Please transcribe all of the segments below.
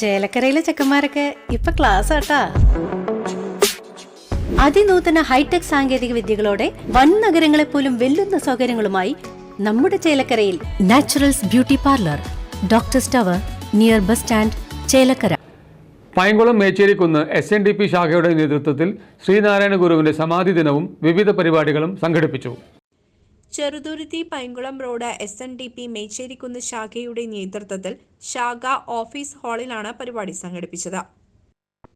ചേലക്കരയിലെ ചെക്കന്മാരൊക്കെ ഇപ്പൊ ക്ലാസ് ആട്ടാ അതിനൂതന ഹൈടെക് സാങ്കേതിക വിദ്യകളോടെ വൻ നഗരങ്ങളെ പോലും വെല്ലുന്ന സൗകര്യങ്ങളുമായി നമ്മുടെ ചേലക്കരയിൽ naturals beauty parlour doctor tower near bus stand Chelakkara. Payankulam Mecherikkunnu S N D P ശാഖയുടെ നേതൃത്വത്തിൽ ശ്രീനാരായണ ഗുരുവിന്റെ സമാധി ദിനവും വിവിധ പരിപാടികളും സംഘടിപ്പിച്ചു. Cheruthuruthy Painkulam road S N D P Mecherikkunnu ശാഖയുടെ നേതൃത്വത്തിൽ ശാഖ ഓഫീസ് ഹാളിലാണ് പരിപാടി സംഘടിപ്പിച്ചത്.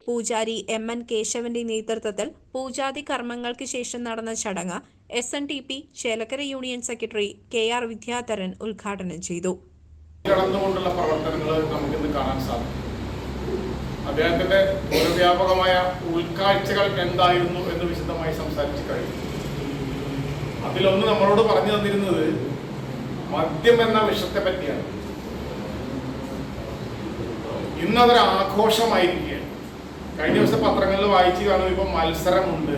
പൂജാരി എം എൻ കേശവന്റെ നേതൃത്വത്തിൽ പൂജാതി കർമ്മങ്ങൾക്ക് ശേഷം നടന്ന ചടങ്ങ് S N T P Chelakkara union secretary K R Vidyadharan ഉദ്ഘാടനം ചെയ്തു. കടന്നുകൊണ്ടുള്ള പ്രവർത്തനങ്ങൾ നമുക്കിന്ന് കാണാൻ സാധിക്കും. അദ്ദേഹത്തിന്റെ വ്യാപകമായ ഉൾക്കാഴ്ചകൾ എന്തായിരുന്നു എന്ന് വിശദമായി സംസാരിച്ചു കഴിഞ്ഞു. അതിലൊന്ന് നമ്മളോട് പറഞ്ഞു തന്നിരുന്നത് മദ്യം എന്ന വിഷത്തെ പറ്റിയാണ്. ഇന്നതൊരു ആഘോഷമായിരിക്കുകയാണ്. കഴിഞ്ഞ ദിവസം പത്രങ്ങളിൽ വായിച്ചു കാണും ഇപ്പൊ മത്സരമുണ്ട്.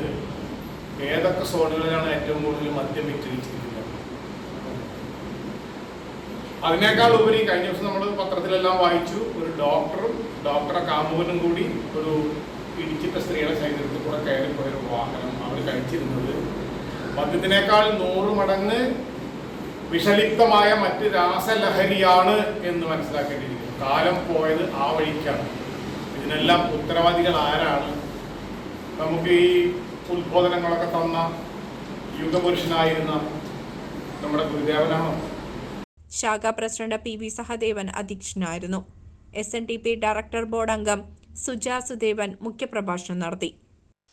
ഏതൊക്കെ സോണുകളിലാണ് ഏറ്റവും കൂടുതൽ മദ്യം വിറ്റഴിച്ചിരിക്കുന്നത്? അതിനേക്കാൾ ഉപരി കഴിഞ്ഞ ദിവസം നമ്മൾ പത്രത്തിലെല്ലാം വായിച്ചു ഒരു ഡോക്ടറും ഡോക്ടറെ കാമുകനും കൂടി ഒരു ഇടിച്ചിട്ട സ്ത്രീയുടെ ശരീരത്തിൽ കൂടെ കയറിപ്പോയൊരു വാഹനം അവർ കഴിച്ചിരുന്നത്. മദ്യത്തിനേക്കാൾ നൂറ് മടങ്ങ് വിഷലിപ്തമായ മറ്റ് രാസലഹരിയാണ് എന്ന് മനസ്സിലാക്കേണ്ടിയിരിക്കുന്നു. കാലം പോയത് ആ വഴിക്കാണ്. ഇതിനെല്ലാം ഉത്തരവാദികൾ ആരാണ്? നമുക്ക് ഈ ഉത്ബോധനങ്ങളൊക്കെ തന്ന യുഗപുരുഷനായിരുന്ന നമ്മുടെ ഗുരുദേവനാണോ? ശാഖാ പ്രസിഡന്റ് പി വി സഹദേവൻ അധ്യക്ഷനായിരുന്നു. S N D P director board അംഗം സുജാ സുദേവൻ മുഖ്യപ്രഭാഷണം നടത്തി.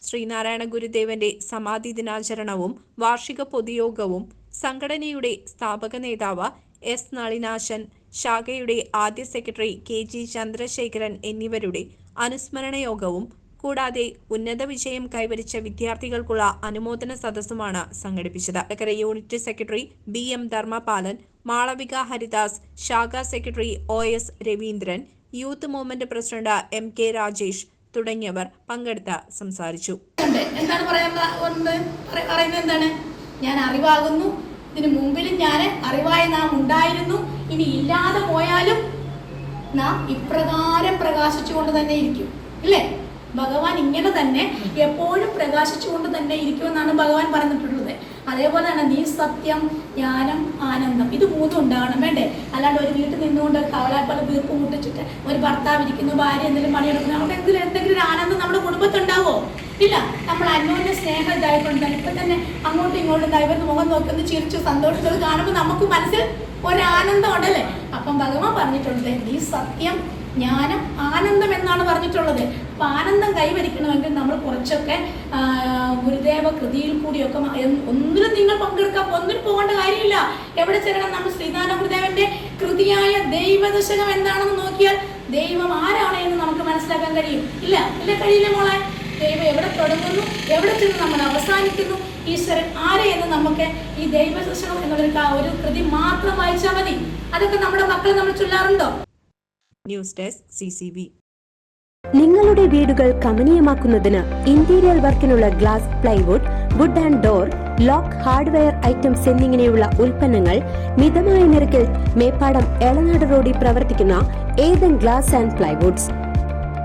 ശ്രീനാരായണ ഗുരുദേവന്റെ സമാധി ദിനാചരണവും വാർഷിക പൊതുയോഗവും സംഘടനയുടെ സ്ഥാപക നേതാവ് എസ് നളിനാശൻ ശാഖയുടെ ആദ്യ സെക്രട്ടറി കെ ജി ചന്ദ്രശേഖരൻ എന്നിവരുടെ അനുസ്മരണ യോഗവും കൂടാതെ ഉന്നത വിജയം കൈവരിച്ച വിദ്യാർത്ഥികൾക്കുള്ള അനുമോദന സദസ്സുമാണ് സംഘടിപ്പിച്ചത്. ചക്കര unit secretary B M Dharmapalan Malavika Haridas ശാഖാ secretary O S Raveendran youth movement president M K Rajesh തുടങ്ങിയവർ പങ്കെടുത്ത സംസാരിച്ചു. എന്താണ് പറയുന്നത് എന്താണ്? ഞാൻ അറിവാകുന്നു. ഇതിനു മുമ്പിലും ഞാൻ അറിവായി നാം ഉണ്ടായിരുന്നു. ഇനി ഇല്ലാതെ പോയാലും നാം ഇപ്രകാരം പ്രകാശിച്ചുകൊണ്ട് തന്നെ ഇരിക്കും. ഇല്ലേ? ഭഗവാൻ ഇങ്ങനെ തന്നെ എപ്പോഴും പ്രകാശിച്ചുകൊണ്ട് തന്നെ ഇരിക്കുമെന്നാണ് ഭഗവാൻ പറഞ്ഞിട്ടുള്ളത്. അതേപോലെ തന്നെ നീ സത്യം ജ്ഞാനം ആനന്ദം ഇത് മൂന്നും ഉണ്ടാകണം വേണ്ടേ? അല്ലാണ്ട് ഒരു വീട്ടിൽ നിന്നുകൊണ്ട് കവലാപ്പാട് വീർപ്പ് മുട്ടിച്ചിട്ട് ഒരു ഭർത്താവ് ഇരിക്കുന്നു ഭാര്യ എന്തെങ്കിലും പണിയെടുക്കുന്നു അവിടെ എന്തെങ്കിലും എന്തെങ്കിലും ഒരു ആനന്ദം നമ്മുടെ കുടുംബത്തുണ്ടാവോ ഇല്ല. നമ്മൾ അന്യോന്യ സ്നേഹം ഇതായിട്ടുണ്ട് ഇപ്പൊ തന്നെ അങ്ങോട്ടും ഇങ്ങോട്ടും ദൈവത്തിന് മുഖം നോക്കുന്ന ചിരിച്ചു സന്തോഷത്തോട് കാണുമ്പോൾ നമുക്ക് മനസ്സിൽ ഒരാനന്ദം ഉണ്ടല്ലേ? അപ്പം ഭഗവാൻ പറഞ്ഞിട്ടുണ്ട് നീ സത്യം ജ്ഞാനം ആനന്ദം എന്നാണ് പറഞ്ഞിട്ടുള്ളത്. അപ്പൊ ആനന്ദം കൈവരിക്കണമെങ്കിൽ നമ്മൾ കുറച്ചൊക്കെ ഗുരുദേവ കൃതിയിൽ കൂടിയൊക്കെ ഒന്നിനും നിങ്ങൾ പങ്കെടുക്കാം ഒന്നിനും പോകേണ്ട കാര്യമില്ല. എവിടെ ചെല്ലണം? നമ്മൾ ശ്രീനാരായണ ഗുരുദേവന്റെ കൃതിയായ ദൈവദശകം എന്താണെന്ന് നോക്കിയാൽ ദൈവം ആരാണ് എന്ന് നമുക്ക് മനസ്സിലാക്കാൻ കഴിയും. ഇല്ല ഇല്ല കഴിയില്ല മോളെ. ദൈവം എവിടെ തുടങ്ങുന്നു? എവിടെ ചെന്ന് നമ്മൾ അവസാനിക്കുന്നു? ഈശ്വരൻ ആരെ എന്ന് നമുക്ക് ഈ ദൈവദശകം എന്നൊരു ഒരു കൃതി മാത്രം വായിച്ചാൽ മതി. അതൊക്കെ നമ്മുടെ മക്കൾ നമ്മൾ ചൊല്ലാറുണ്ടോ? ന്യൂസ് ഡെസ്ക് സി നിങ്ങളുടെ വീടുകൾ കമനീയമാക്കുന്നതിന് interior വർക്കിനുള്ള glass plywood wood and door lock hardware items എന്നിങ്ങനെയുള്ള ഉൽപ്പന്നങ്ങൾ മിതമായ നിരക്കിൽ മേപ്പാടം എളനാട് റോഡിൽ പ്രവർത്തിക്കുന്ന ഏതൻ ഗ്ലാസ് ആൻഡ് പ്ലൈവുഡ്സ്.